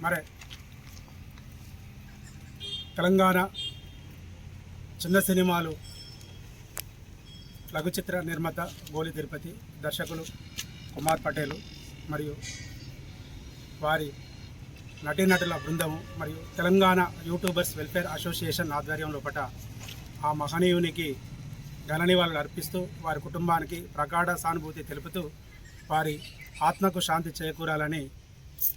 మరి. తెలంగాణ చిన్న సినిమాలు లఘు చిత్ర నిర్మాత గోలి తిరుపతి దర్శకులు కుమార్ పటేలు మరియు వారి నటీనటుల బృందము మరియు తెలంగాణ యూట్యూబర్స్ వెల్ఫేర్ అసోసియేషన్ ఆధ్వర్యంలో పట ఆ మహనీయునికి ఘన అర్పిస్తూ వారి కుటుంబానికి ప్రగాఢ సానుభూతి తెలుపుతూ వారి ఆత్మకు శాంతి చేకూరాలని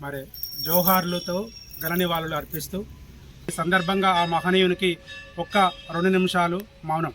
మరి జోహార్లతో ఘన అర్పిస్తూ ఈ సందర్భంగా ఆ మహనీయునికి ఒక్క రెండు నిమిషాలు మౌనం.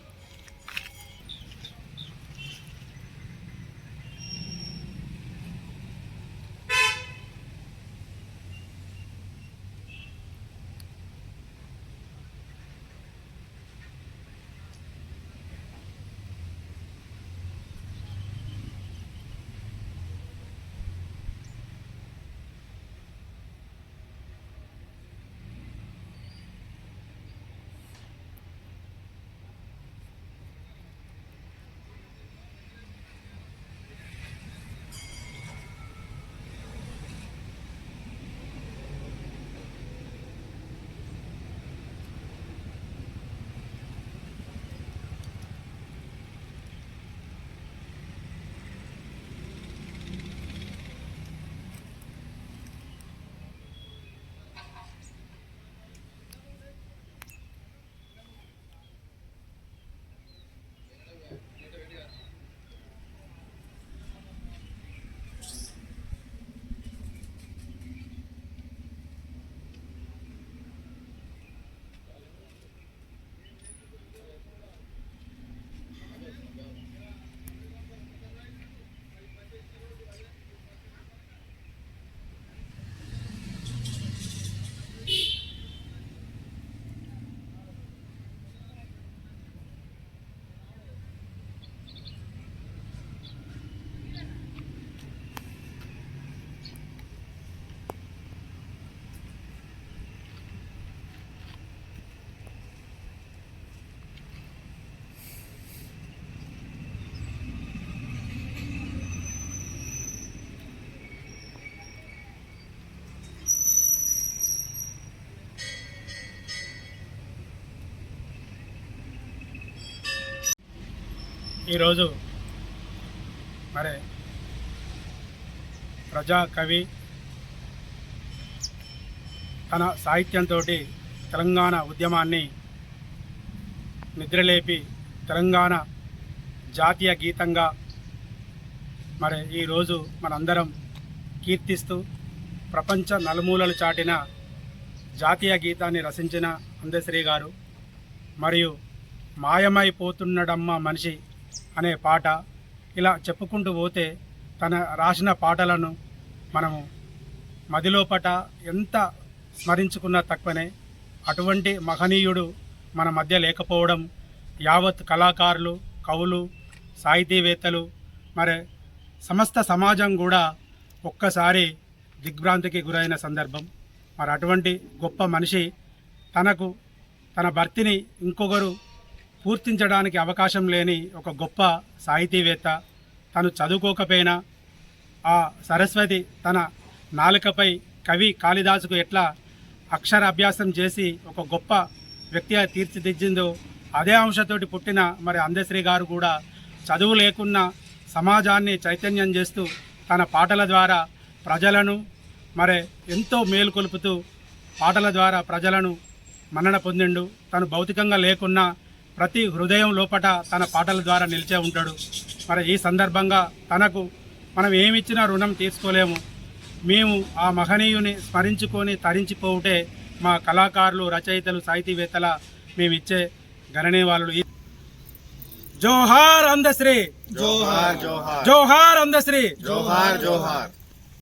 ఈరోజు మరి ప్రజా కవి తన సాహిత్యంతో తెలంగాణ ఉద్యమాన్ని నిద్రలేపి తెలంగాణ జాతీయ గీతంగా మరి ఈరోజు మనందరం కీర్తిస్తూ ప్రపంచ నలుమూలలు చాటిన జాతీయ గీతాన్ని రచించిన అందశ్రీ గారు. మరియు మాయమైపోతున్నడమ్మ మనిషి అనే పాట ఇలా చెప్పుకుంటూ పోతే తన రాసిన పాటలను మనము మదిలోపట ఎంత స్మరించుకున్నా తక్కువనే. అటువంటి మహనీయుడు మన మధ్య లేకపోవడం యావత్ కళాకారులు కవులు సాహితీవేత్తలు మరి సమస్త సమాజం కూడా ఒక్కసారి దిగ్భ్రాంతికి గురైన సందర్భం. మరి అటువంటి గొప్ప మనిషి తనకు తన భర్తిని ఇంకొకరు పూర్తించడానికి అవకాశం లేని ఒక గొప్ప సాహితీవేత్త తను చదువుకోకపోయినా ఆ సరస్వతి తన నాలుకపై కవి కాళిదాసుకు ఎట్లా అక్షర అభ్యాసం చేసి ఒక గొప్ప వ్యక్తిగా తీర్చిదిద్దిందో అదే అంశతోటి పుట్టిన మరి అందశ్రీ గారు కూడా చదువు లేకున్నా సమాజాన్ని చైతన్యం చేస్తూ తన పాటల ద్వారా ప్రజలను మరి ఎంతో మేలుకొలుపుతూ పాటల ద్వారా ప్రజలను మన్నన పొందిండు. తను భౌతికంగా లేకున్నా ప్రతి హృదయం లోపట తన పాటల ద్వారా నిలిచే ఉంటాడు. మరి ఈ సందర్భంగా తనకు మనం ఏమిచ్చినా రుణం తీర్చుకోలేము. మేము ఆ మహనీయుని స్మరించుకొని తరించిపోవుటే మా కళాకారులు రచయితలు సాహితీవేత్తల మేము ఇచ్చే గణనీవాళ్ళు జోహార్ అందశ్రీ. జోహార్ జోహార్. జోహార్ అందశ్రీ. జోహార్ జోహార్.